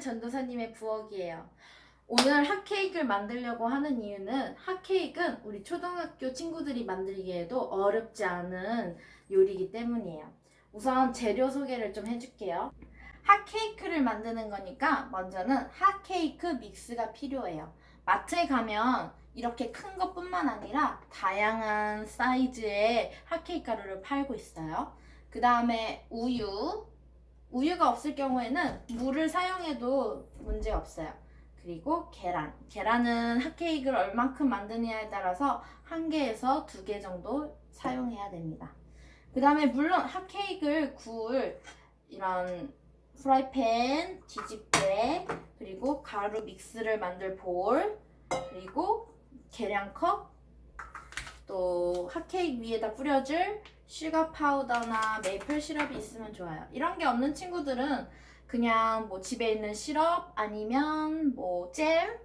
팬케이크의 부엌이에요. 오늘 핫케이크를 만들려고 하는 이유는 핫케이크는 우리 초등학교 친구들이 만들기에도 어렵지 않은 요리이기 때문이에요. 우선 재료 소개를 좀 해줄게요. 핫케이크를 만드는 거니까 먼저는 핫케이크 믹스가 필요해요. 마트에 가면 이렇게 큰 것뿐만 아니라 다양한 사이즈의 핫케이크 가루를 팔고 있어요. 그 다음에 우유. 우유가 없을 경우에는 물을 사용해도 문제 없어요. 그리고 계란. 계란은 핫케이크를 얼만큼 만드느냐에 따라서 한 개에서 두 개 정도 사용해야 됩니다. 그 다음에 물론 핫케이크를 구울 이런 프라이팬, 뒤집개, 그리고 가루 믹스를 만들 볼, 그리고 계량컵, 또 핫케이크 위에다 뿌려줄 슈가 파우더나 메이플 시럽이 있으면 좋아요. 이런 게 없는 친구들은 그냥 뭐 집에 있는 시럽 아니면 뭐 잼,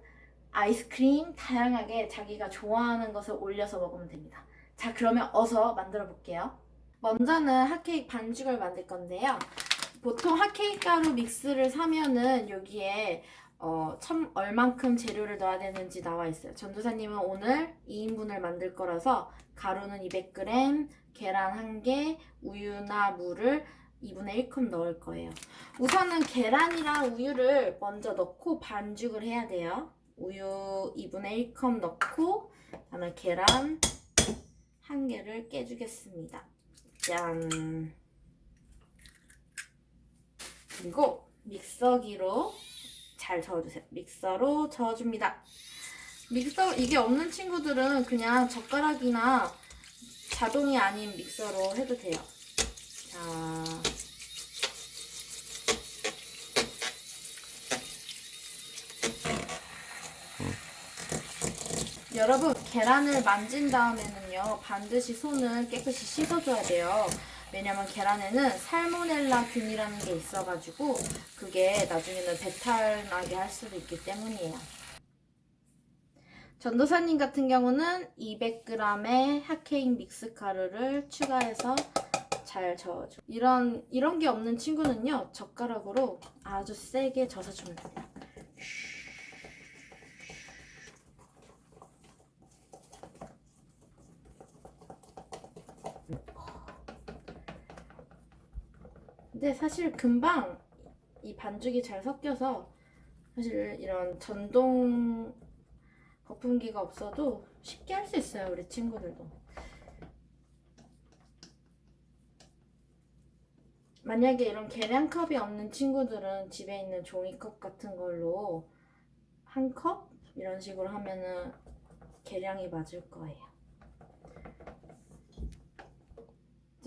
아이스크림 다양하게 자기가 좋아하는 것을 올려서 먹으면 됩니다. 자, 그러면 어서 만들어 볼게요. 먼저는 핫케이크 반죽을 만들 건데요. 보통 핫케이크 가루 믹스를 사면은 여기에 어, 참 얼만큼 재료를 넣어야 되는지 나와 있어요. 전도사님은 오늘 2인분을 만들 거라서 가루는 200g, 계란 1개, 우유나 물을 2분의 1컵 넣을 거예요. 우선은 계란이랑 우유를 먼저 넣고 반죽을 해야 돼요. 우유 2분의 1컵 넣고 그다음에 계란 한 개를 깨주겠습니다. 짠. 그리고 믹서기로 잘 저어주세요. 믹서로 저어줍니다. 믹서 이게 없는 친구들은 그냥 젓가락이나 자동이 아닌 믹서로 해도 돼요. 자. 여러분 계란을 만진 다음에는요 반드시 손을 깨끗이 씻어줘야 돼요. 왜냐면 계란에는 살모넬라균이라는 게 있어가지고 그게 나중에는 배탈 나게 할 수도 있기 때문이에요. 전도사님 같은 경우는 200g의 핫케이크 믹스 가루를 추가해서 잘 저어줘. 이런 이런 게 없는 친구는요 젓가락으로 아주 세게 져서 주면 됩니다. 근데 사실 금방 이 반죽이 잘 섞여서 사실 이런 전동 거품기가 없어도 쉽게 할 수 있어요 우리 친구들도 만약에 이런 계량컵이 없는 친구들은 집에 있는 종이컵 같은 걸로 한 컵? 이런 식으로 하면은 계량이 맞을 거예요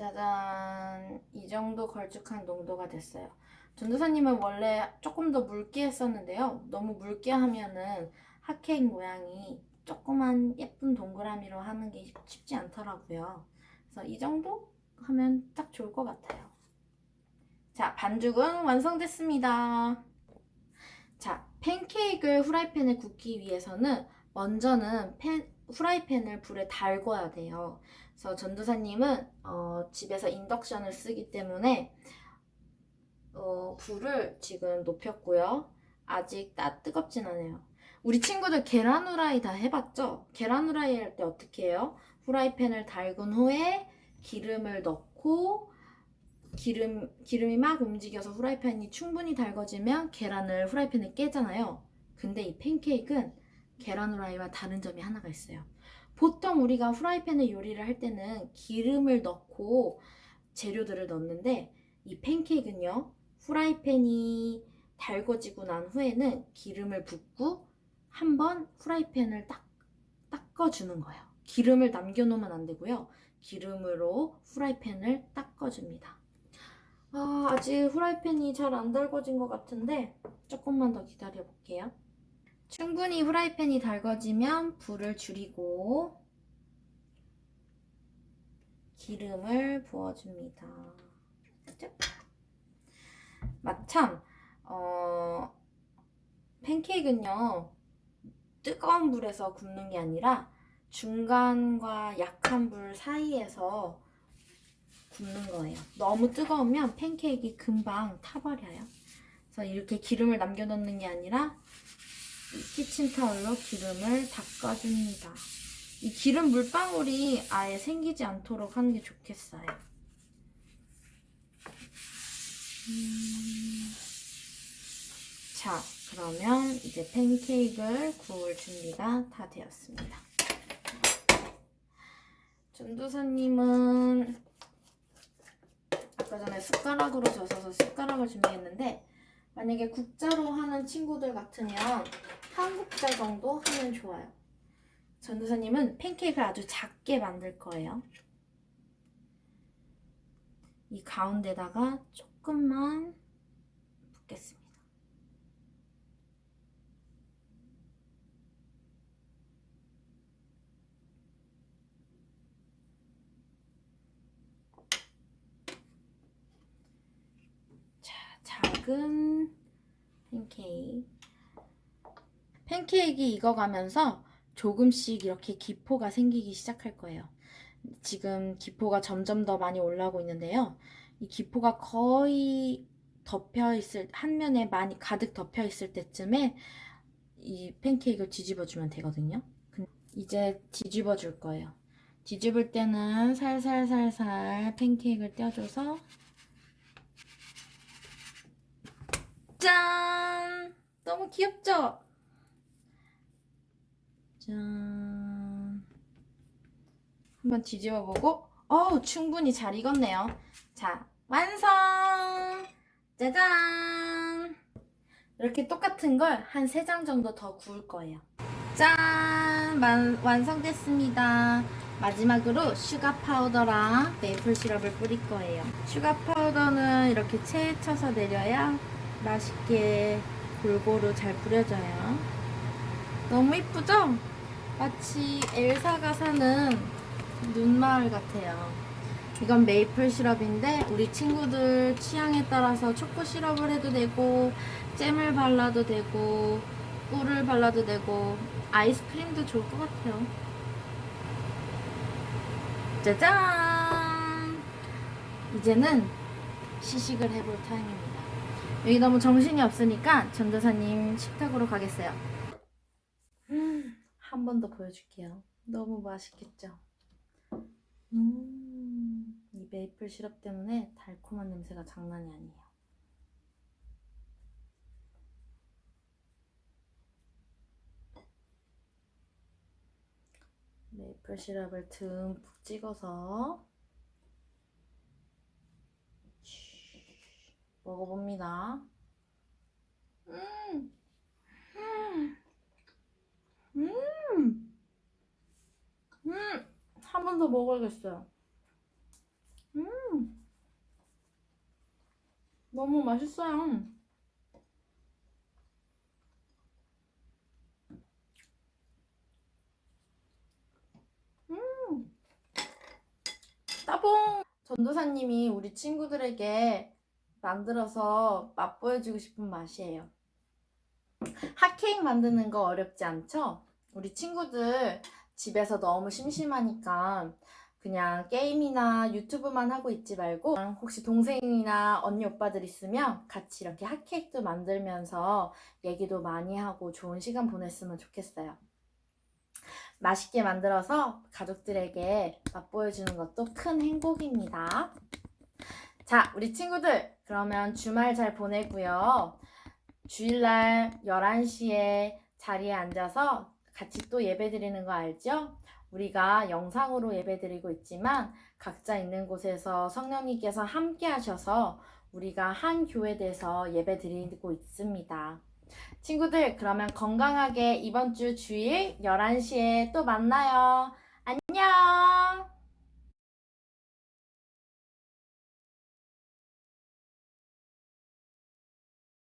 짜잔. 이 정도 걸쭉한 농도가 됐어요. 전도사님은 원래 조금 더 묽게 했었는데요. 너무 묽게 하면은 핫케이크 모양이 조그만 예쁜 동그라미로 하는 게 쉽지 않더라고요. 그래서 이 정도 하면 딱 좋을 것 같아요. 자 반죽은 완성됐습니다. 자 팬케이크를 후라이팬에 굽기 위해서는 먼저는 팬, 후라이팬을 불에 달궈야 돼요 그래서 전도사님은 어, 집에서 인덕션을 쓰기 때문에 어, 불을 지금 높였고요. 아직 따 뜨겁진 않아요. 우리 친구들 계란 후라이 다 해봤죠? 계란 후라이 할 때 어떻게 해요? 후라이팬을 달군 후에 기름을 넣고 기름, 기름이 막 움직여서 후라이팬이 충분히 달궈지면 계란을 후라이팬에 깨잖아요. 근데 이 팬케이크는 계란 후라이와 다른 점이 하나가 있어요. 보통 우리가 후라이팬에 요리를 할 때는 기름을 넣고 재료들을 넣는데 이 팬케이크는요 후라이팬이 달궈지고 난 후에는 기름을 붓고 한번 후라이팬을 딱 닦아주는 거예요. 기름을 남겨놓으면 안 되고요. 기름으로 후라이팬을 닦아줍니다. 아, 아직 후라이팬이 잘 안 달궈진 것 같은데 조금만 더 기다려 볼게요. 충분히 후라이팬이 달궈지면 불을 줄이고 기름을 부어줍니다. 짠. 마참 어, 팬케이크는요 뜨거운 불에서 굽는 게 아니라 중간과 약한 불 사이에서 굽는 거예요. 너무 뜨거우면 팬케이크 금방 타버려요. 그래서 이렇게 기름을 남겨놓는 게 아니라 이 키친타올로 기름을 닦아줍니다. 이 기름 물방울이 아예 생기지 않도록 하는 게 좋겠어요. 음. 자, 그러면 이제 팬케이크를 구울 준비가 다 되었습니다. 전도사님은 아까 전에 숟가락으로 져서 숟가락을 준비했는데 만약에 국자로 하는 친구들 같으면 한 국자 정도 하면 좋아요. 전도사님은 팬케이크를 아주 작게 만들 거예요. 이 가운데다가 조금만 붓겠습니다. 자, 작은 팬케이크. 팬케이크 익어가면서 조금씩 이렇게 기포가 생기기 시작할 거예요. 지금 기포가 점점 더 많이 올라오고 있는데요. 이 기포가 거의 덮여 있을 한 면에 많이 가득 덮여 있을 때쯤에 이 팬케이크를 뒤집어 주면 되거든요. 근- 이제 뒤집어 줄 거예요. 뒤집을 때는 살살살살 팬케이크를 떼어줘서 짠! 너무 귀엽죠? 짠. 한번 뒤집어 보고, 어우, 충분히 잘 익었네요. 자, 완성! 짜잔! 이렇게 똑같은 걸한세장 정도 더 구울 거예요. 짠! 완, 완성됐습니다. 마지막으로 슈가 파우더랑 메이플 시럽을 뿌릴 거예요. 슈가 파우더는 이렇게 체에 쳐서 내려야 맛있게 골고루 잘 뿌려져요. 너무 이쁘죠? 마치 엘사가 사는 눈마을 같아요. 이건 메이플 시럽인데 우리 친구들 취향에 따라서 초코 시럽을 해도 되고 잼을 발라도 되고 꿀을 발라도 되고 아이스크림도 좋을 것 같아요. 짜잔! 이제는 시식을 해볼 타임입니다. 여기 너무 정신이 없으니까 전도사님 식탁으로 가겠어요. 음, 한번 더 보여줄게요. 너무 맛있겠죠? 음, 이 메이플 시럽 때문에 달콤한 냄새가 장난이 아니에요. 메이플 시럽을 듬뿍 찍어서 먹어봅니다. 음, 음, 음, 음, 한 번 더 먹어야겠어요. 음, 너무 맛있어요. 음, 따봉! 전도사님이 우리 친구들에게 만들어서 맛보여주고 싶은 맛이에요. 핫케이크 만드는 거 어렵지 않죠? 우리 친구들 집에서 너무 심심하니까 그냥 게임이나 유튜브만 하고 있지 말고 혹시 동생이나 언니 오빠들 있으면 같이 이렇게 핫케이크도 만들면서 얘기도 많이 하고 좋은 시간 보냈으면 좋겠어요. 맛있게 만들어서 가족들에게 맛보여주는 것도 큰 행복입니다. 자, 우리 친구들, 그러면 주말 잘 보내고요. 주일날 11시에 자리에 앉아서 같이 또 예배 드리는 거 알죠? 우리가 영상으로 예배 드리고 있지만 각자 있는 곳에서 성령님께서 함께 하셔서 우리가 한 교회 돼서 예배 드리고 있습니다. 친구들, 그러면 건강하게 이번 주 주일 11시에 또 만나요. 안녕!